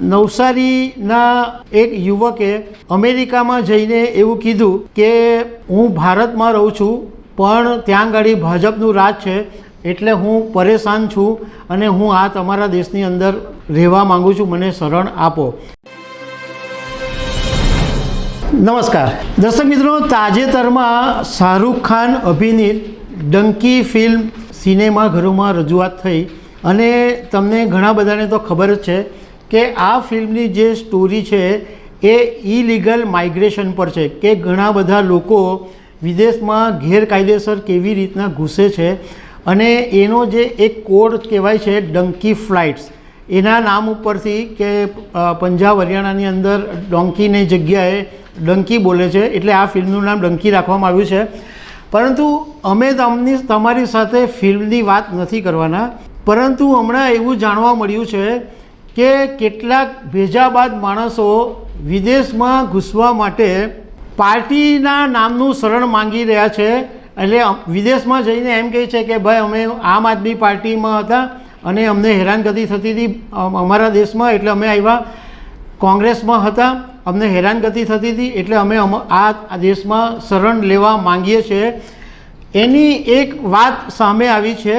નવસારીના એક યુવકે અમેરિકામાં જઈને એવું કીધું કે, હું ભારતમાં રહું છું, પણ ત્યાં આગળ ભાજપનું રાજ છે, એટલે હું પરેશાન છું અને હું આ તમારા દેશની અંદર રહેવા માંગુ છું, મને શરણ આપો. નમસ્કાર. દર્શક મિત્રો, તાજેતરમાં શાહરૂખ ખાન અભિનીત ડંકી ફિલ્મ સિનેમાઘરોમાં રજૂઆત થઈ અને તમને ઘણા બધાને તો ખબર જ છે કે આ ફિલ્મની જે સ્ટોરી છે એ ઇલીગલ માઇગ્રેશન પર છે, કે ઘણા બધા લોકો વિદેશમાં ગેરકાયદેસર કેવી રીતના ઘૂસે છે અને એનો જે એક કોડ કહેવાય છે ડંકી ફ્લાઇટ્સ. એના નામ ઉપરથી કે પંજાબ હરિયાણાની અંદર ડોંકીની જગ્યાએ ડંકી બોલે છે, એટલે આ ફિલ્મનું નામ ડંકી રાખવામાં આવ્યું છે. પરંતુ અમે તમને, તમારી સાથે ફિલ્મની વાત નથી કરવાના. પરંતુ હમણાં એવું જાણવા મળ્યું છે કે કેટલાક ભેજાબાદ માણસો વિદેશમાં ઘૂસવા માટે પાર્ટીના નામનું શરણ માંગી રહ્યા છે. એટલે વિદેશમાં જઈને એમ કહે છે કે ભાઈ, અમે આમ આદમી પાર્ટીમાં હતા અને અમને હેરાનગતિ થતી હતી અમારા દેશમાં, એટલે અમે આવ્યા કોંગ્રેસમાં હતા. અમને હેરાનગતિ થતી હતી, એટલે અમે, આ દેશમાં શરણ લેવા માંગીએ છીએ. એની એક વાત સામે આવી છે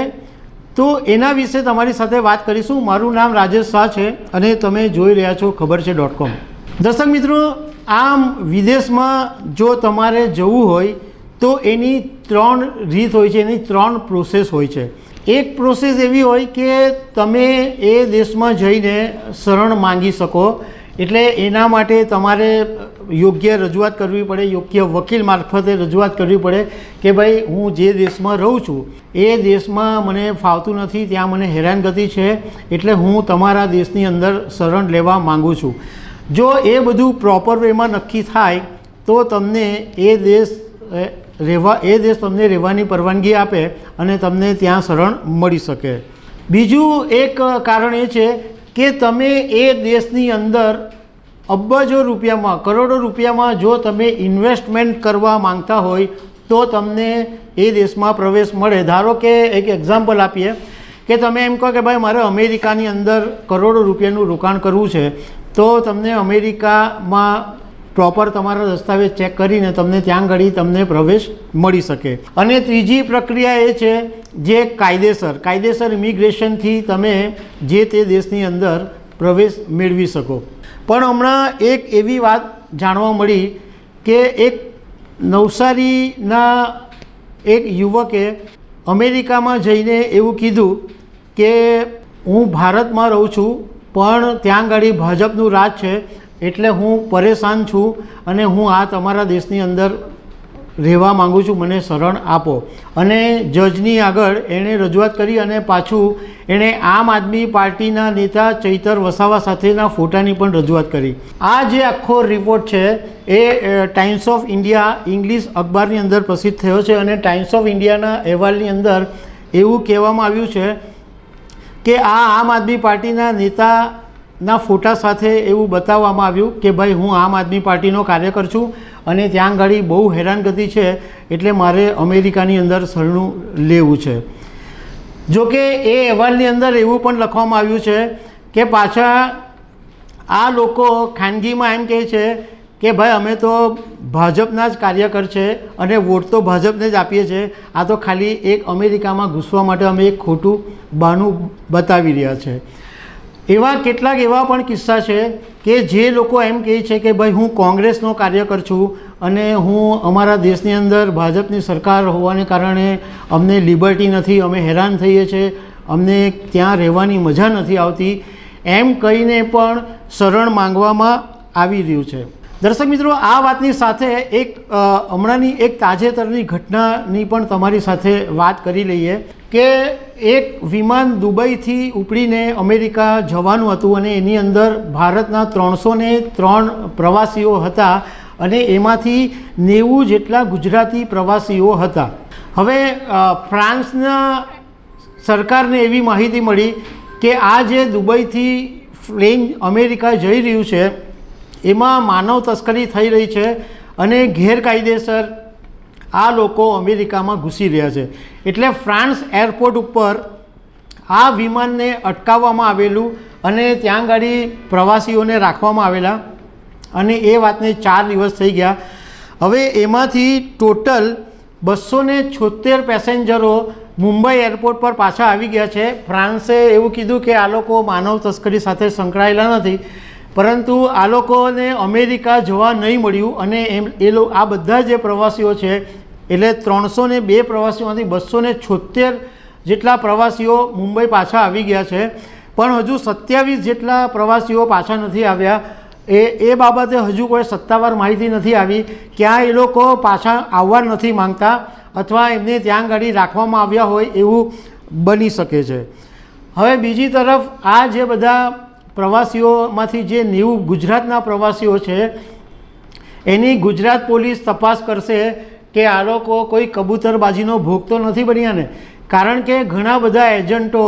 તો એના વિશે તમારી સાથે વાત કરીશું. મારું નામ રાજેશ શાહ છે અને તમે જોઈ રહ્યા છો ખબર છે ડોટ કોમ દર્શક મિત્રો, આમ વિદેશમાં જો તમારે જવું હોય, તો એની ત્રણ રીત હોય છે, એની ત્રણ પ્રોસેસ હોય છે. એક પ્રોસેસ એવી હોય કે તમે એ દેશમાં જઈને શરણ માંગી શકો, એટલે એના માટે તમારે યોગ્ય રજૂઆત કરવી પડે, યોગ્ય વકીલ મારફતે રજૂઆત કરવી પડે કે ભાઈ, હું જે દેશમાં રહું છું, એ દેશમાં મને ફાવતું નથી, ત્યાં મને હેરાનગતિ છે, એટલે હું તમારા દેશની અંદર શરણ લેવા માગું છું. જો એ બધું પ્રોપર વેમાં નક્કી થાય, તો તમને એ દેશ રહેવા, એ દેશ તમને રહેવાની પરવાનગી આપે અને તમને ત્યાં શરણ મળી શકે. બીજું એક કારણ એ છે કે તમે એ દેશની અંદર અબજો રૂપિયામાં, કરોડો રૂપિયામાં જો તમે ઇન્વેસ્ટમેન્ટ કરવા માંગતા હોય, તો તમને એ દેશમાં પ્રવેશ મળે. ધારો કે એક એક્ઝામ્પલ આપીએ, કે તમે એમ કહો કે ભાઈ, મારે અમેરિકાની અંદર કરોડો રૂપિયાનું રોકાણ કરવું છે, તો તમને અમેરિકામાં પ્રોપર તમારા દસ્તાવેજ ચેક કરીને તમને ત્યાં ઘડી તમને પ્રવેશ મળી શકે. અને ત્રીજી પ્રક્રિયા એ છે જે કાયદેસર. કાયદેસર ઇમિગ્રેશનથી તમે જે તે દેશની અંદર પ્રવેશ મેળવી શકો. પણ હમણાં એક એવી વાત જાણવા મળી કે એક નવસારીના એક યુવકે અમેરિકામાં જઈને એવું કીધું કે હું ભારતમાં રહું છું, પણ ત્યાં આગળ ભાજપનું રાજ છે, એટલે હું પરેશાન છું અને હું આ તમારા દેશની અંદર રહેવા માગું છું, મને શરણ આપો. અને જજની આગળ એણે રજૂઆત કરી અને પાછું એણે આમ આદમી પાર્ટીના નેતા ચૈતર વસાવા સાથેના ફોટાની પણ રજૂઆત કરી. આ જે આખો રિપોર્ટ છે, એ ટાઈમ્સ ઓફ ઇન્ડિયા ઇંગ્લિશ અખબારની અંદર પ્રસિદ્ધ થયો છે અને ટાઈમ્સ ઓફ ઇન્ડિયાના અહેવાલની અંદર એવું કહેવામાં આવ્યું છે કે આ આમ આદમી પાર્ટીના નેતાના ફોટા સાથે એવું બતાવવામાં આવ્યું કે ભાઈ, હું આમ આદમી પાર્ટીનો કાર્યકર છું અને ત્યાં ઘડી બહુ હેરાનગતિ છે એટલે મારે અમેરિકાની અંદર શરણું લેવું છે. જો કે એ અહેવાલની અંદર એવું પણ લખવામાં આવ્યું છે કે પાછા આ લોકો ખાનગીમાં એમ કહે છે કે ભાઈ, અમે તો ભાજપના જ કાર્યકર છે અને વોટ તો ભાજપને જ આપીએ છીએ. આ તો ખાલી એક અમેરિકામાં ઘૂસવા માટે અમે એક ખોટું બહાનું બતાવી રહ્યા છે. એવા કેટલાક એવા પણ કિસ્સા છે કે જે લોકો એમ કહે છે કે ભાઈ, હું કોંગ્રેસનો કાર્યકર છું અને હું અમારા દેશની અંદર ભાજપની સરકાર હોવાને કારણે અમને લિબર્ટી નથી, અમે હેરાન થઈએ છીએ, અમને ત્યાં રહેવાની મજા નથી આવતી, એમ કહીને પણ શરણ માંગવામાં આવી રહ્યું છે. દર્શક મિત્રો, આ વાતની સાથે એક હમણાંની એક તાજેતરની ઘટનાની પણ તમારી સાથે વાત કરી લઈએ. કે એક વિમાન દુબઈથી ઉપડીને અમેરિકા જવાનું હતું અને એની અંદર ભારતના ત્રણસો ને ત્રણ પ્રવાસીઓ હતા અને એમાંથી નેવું જેટલા ગુજરાતી પ્રવાસીઓ હતા. હવે ફ્રાન્સના સરકારને એવી માહિતી મળી કે આ જે દુબઈથી પ્લેન અમેરિકા જઈ રહ્યું છે, એમાં માનવ તસ્કરી થઈ રહી છે અને ગેરકાયદેસર આ લોકો અમેરિકામાં ઘૂસી રહ્યા છે. એટલે ફ્રાન્સ એરપોર્ટ ઉપર આ વિમાનને અટકાવવામાં આવેલું અને ત્યાં ગાડી પ્રવાસીઓને રાખવામાં આવેલા. અને એ વાતને ચાર દિવસ થઈ ગયા. હવે એમાંથી ટોટલ બસો ને છોતેર પેસેન્જરો મુંબઈ એરપોર્ટ પર પાછા આવી ગયા છે. ફ્રાન્સે એવું કીધું કે આ લોકો માનવ તસ્કરી સાથે સંકળાયેલા નથી. પરંતુ આ લોકોને અમેરિકા જવા નહીં મળ્યું અને એમ, એ આ બધા જે પ્રવાસીઓ છે એટલે ત્રણસો ને બે પ્રવાસીઓમાંથી બસો ને છોતેર જેટલા પ્રવાસીઓ મુંબઈ પાછા આવી ગયા છે. પણ હજુ સત્યાવીસ જેટલા પ્રવાસીઓ પાછા નથી આવ્યા. એ એ બાબતે હજુ કોઈ સત્તાવાર માહિતી નથી આવી. ક્યાં એ લોકો પાછા આવવા નથી માંગતા અથવા એમને ત્યાં ગાડી રાખવામાં આવ્યા હોય એવું બની શકે છે. હવે બીજી તરફ આ જે બધા પ્રવાસીઓમાંથી જે નેવું ગુજરાતના પ્રવાસીઓ છે, એની ગુજરાત પોલીસ તપાસ કરશે કે આ લોકો કોઈ કબૂતરબાજીનો ભોગ તો નથી બન્યા ને? કારણ કે ઘણા બધા એજન્ટો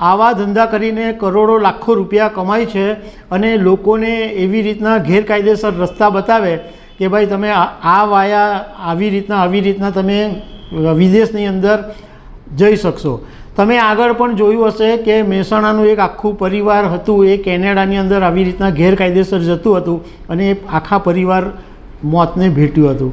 આવા ધંધા કરીને કરોડો, લાખો રૂપિયા કમાય છે અને લોકોને એવી રીતના ગેરકાયદેસર રસ્તા બતાવે કે ભાઈ તમે આ વાયા આવી રીતના આવી રીતના તમે વિદેશની અંદર જઈ શકશો. તમે આગળ પણ જોયું હશે કે મહેસાણાનું એક આખું પરિવાર હતું, એ કેનેડાની અંદર આવી રીતના ગેરકાયદેસર જતું હતું અને એ આખા પરિવાર મોતને ભેટ્યું હતું.